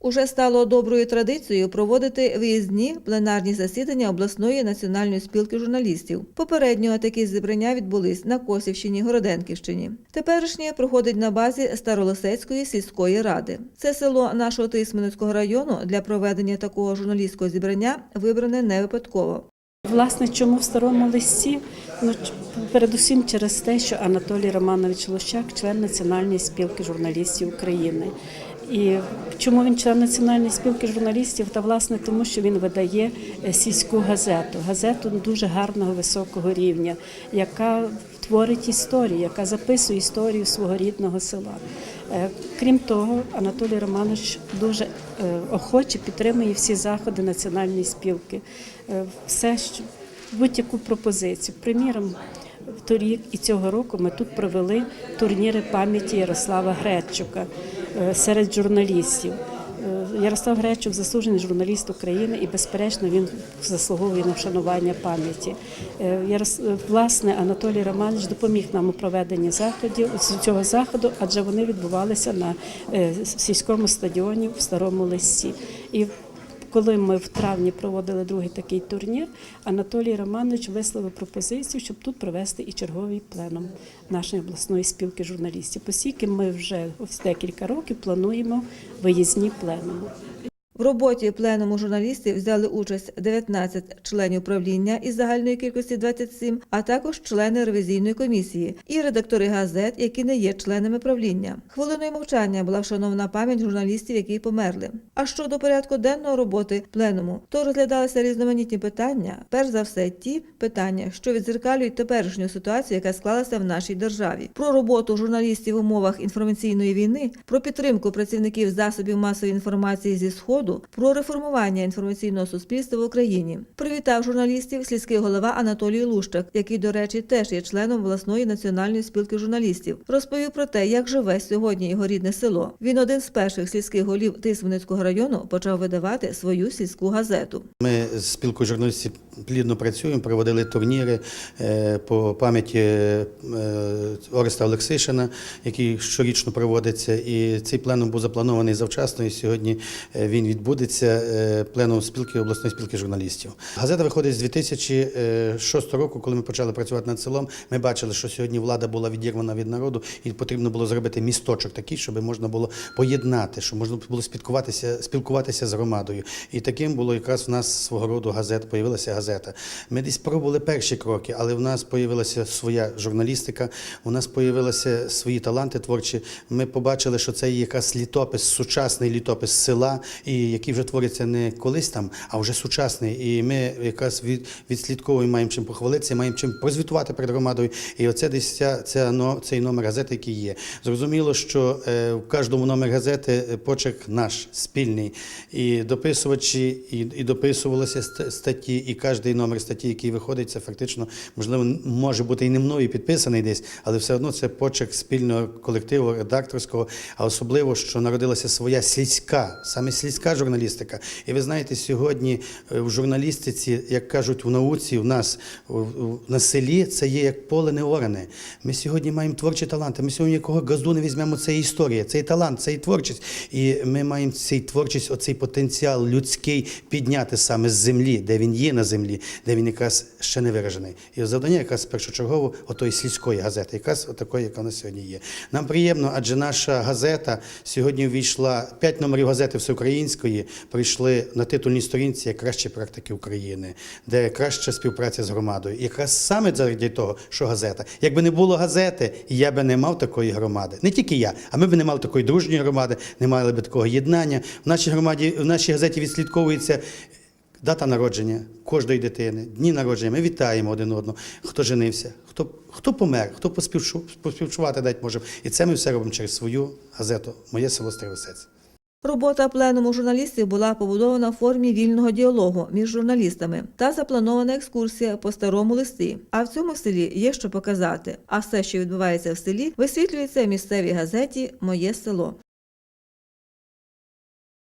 Уже стало доброю традицією проводити виїзні пленарні засідання обласної національної спілки журналістів. Попередньо такі зібрання відбулись на Косівщині, Городенківщині. Теперішнє проходить на базі Старолосецької сільської ради. Це село нашого Тисменецького району для проведення такого журналістського зібрання вибране не випадково. Власне, чому в старому листі? Ну, передусім через те, що Анатолій Романович Лущак член Національної спілки журналістів України. І чому він член Національної спілки журналістів? Та власне тому, що він видає е, сільську газету, газету дуже гарного високого рівня, яка творить історію, яка записує історію свого рідного села. Е, Крім того, Анатолій Романович дуже е, охоче підтримує всі заходи національної спілки. Все, будь-яку пропозицію. Приміром, торік і цього року ми тут провели турніри пам'яті Ярослава Гречука е, серед журналістів. Е, Ярослав Гречук заслужений журналіст України і, безперечно, він заслуговує на вшанування пам'яті. Е, Власне, Анатолій Романович допоміг нам у проведенні заходів цього заходу, адже вони відбувалися на сільському стадіоні в Старому Лисі. І коли ми в травні проводили другий такий турнір, Анатолій Романович висловив пропозицію, щоб тут провести і черговий пленум нашої обласної спілки журналістів. Оскільки ми вже ось декілька років плануємо виїзні пленуми. В роботі пленуму журналістів взяли участь 19 членів правління із загальної кількості 27, а також члени ревізійної комісії і редактори газет, які не є членами правління. Хвилиною мовчання була вшанована пам'ять журналістів, які померли. А щодо порядку денного роботи пленуму, то розглядалися різноманітні питання. Перш за все, ті питання, що відзеркалюють теперішню ситуацію, яка склалася в нашій державі, про роботу журналістів в умовах інформаційної війни, про підтримку працівників засобів масової інформації зі сходу, про реформування інформаційного суспільства в Україні. Привітав журналістів сільський голова Анатолій Лущак, який, до речі, теж є членом власної національної спілки журналістів. Розповів про те, як живе сьогодні його рідне село. Він один з перших сільських голів Тисменецького району почав видавати свою сільську газету. Ми з спілкою журналістів плідно працюємо, проводили турніри е, по пам'яті е, Ореста Олексишина, який щорічно проводиться. І цей пленум був запланований завчасно, і сьогодні е, він відбудеться е, пленум спілки обласної спілки журналістів. Газета виходить з 2006 року, коли ми почали працювати над селом. Ми бачили, що сьогодні влада була відірвана від народу, і потрібно було зробити місточок такий, щоб можна було поєднати, щоб можна було спілкуватися, спілкуватися з громадою. І таким було якраз в нас свого роду газета, появилася газета. Ми десь пробували перші кроки, але в нас появилася своя журналістика, у нас появилися свої таланти творчі. Ми побачили, що це якраз літопис, сучасний літопис села, і який вже твориться не колись там, а вже сучасний. І ми якраз від, відслідковуємо, маємо чим похвалитися, маємо чим прозвітувати перед громадою. І оце десь ця, ця, но- цей номер газети, який є. Зрозуміло, що е, в кожному номері газети е, почерк наш спільний. І дописувачі, і, і дописувалися статті, і кожний номер статті, який виходить, це фактично, можливо, може бути і не мною підписаний десь, але все одно це почерк спільного колективу редакторського, а особливо, що народилася своя сільська, саме сільська журналістика. І ви знаєте, сьогодні е, в журналістиці, як кажуть в науці, в нас на селі це є як поле не оране. Ми сьогодні маємо творчі таланти. Ми сьогодні якого газду не візьмемо, це є історія, це є талант, це є творчість. І ми маємо цей творчість, оцей потенціал людський підняти саме з землі, де він є на землі, де він якраз ще не виражений. І завдання якраз першочергово отої сільської газети, якраз отакої, яка на сьогодні є. Нам приємно, адже наша газета сьогодні ввійшла п'ять номерів газети всеукраїнської, прийшли на титульній сторінці як кращі практики України, де краща співпраця з громадою. І якраз саме заради того, що газета. Якби не було газети, я би не мав такої громади. Не тільки я, а ми б не мали такої дружньої громади, не мали б такого єднання. В нашій громаді, в нашій газеті відслідковується. Дата народження кожної дитини, дні народження. Ми вітаємо один одного. Хто женився, хто, хто помер, хто поспівчу- поспівчувати дать може. І це ми все робимо через свою газету Моє село Стрілосець. Робота пленуму журналістів була побудована в формі вільного діалогу між журналістами та запланована екскурсія по старому листі. А в цьому селі є що показати. А все, що відбувається в селі, висвітлюється в місцевій газеті Моє село.